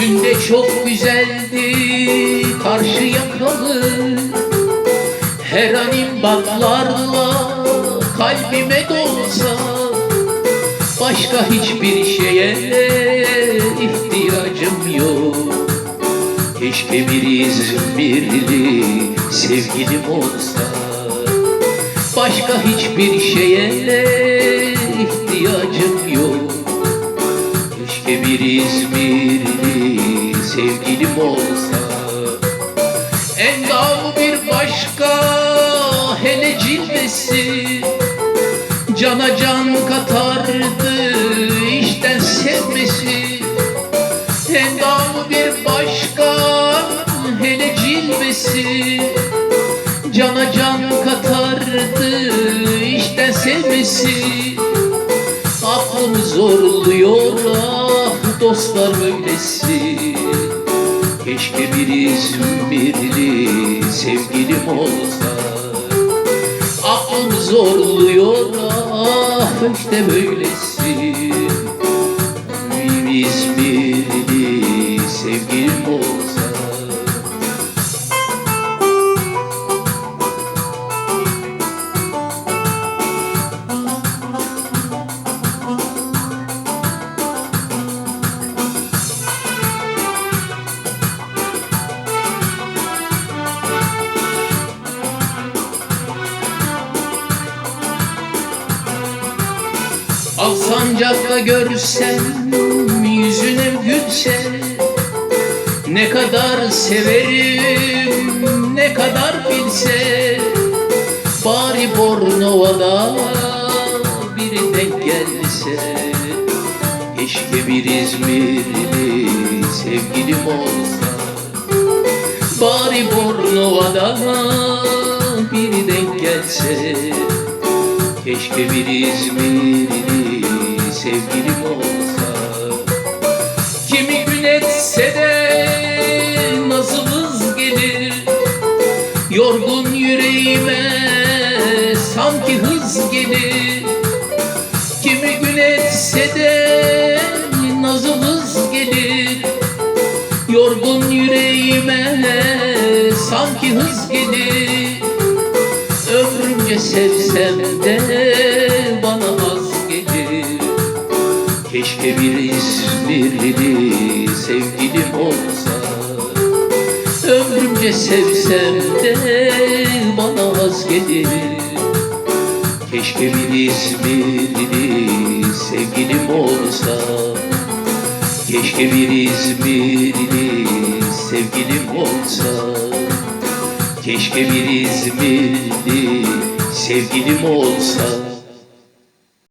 Dün de çok güzeldi karşı yakalı. Her an imbatlarla kalbime dolsa Başka hiçbir şeye ihtiyacım yok. Keşke bir İzmirli sevgilim olsa Başka hiçbir şeye bir İzmirli sevgilim olsa Endamı bir başka hele cilvesi Cana can katardı işten sevmesi. Endamı bir başka hele cilvesi Cana can katardı işten sevmesi. Aklım zorluyor dostlar böylesi. Keşke bir İzmirli sevgilim olsa. Aklım zorluyor ah işte böylesi. Bir İzmirli sevgilim olsa Alsancak'ta görsem yüzüne gülse Ne kadar severim ne kadar bilse Bari Bornova'da biri denk gelse Keşke bir İzmirli sevgilim olsa. Bari Bornova'da biri denk gelse Keşke bir İzmirli sevgilim olsa Kimi gün etse de nazımız gelir. Yorgun yüreğime sanki hız gelir. Kimi gün etse de nazımız gelir. Yorgun yüreğime sanki hız gelir. Ömrümce sevsem de Keşke bir İzmirli sevgilim olsa. Ömrümce sevsem de bana az gelir. Keşke bir İzmirli sevgilim olsa. Keşke bir İzmirli sevgilim olsa. Keşke bir İzmirli sevgilim olsa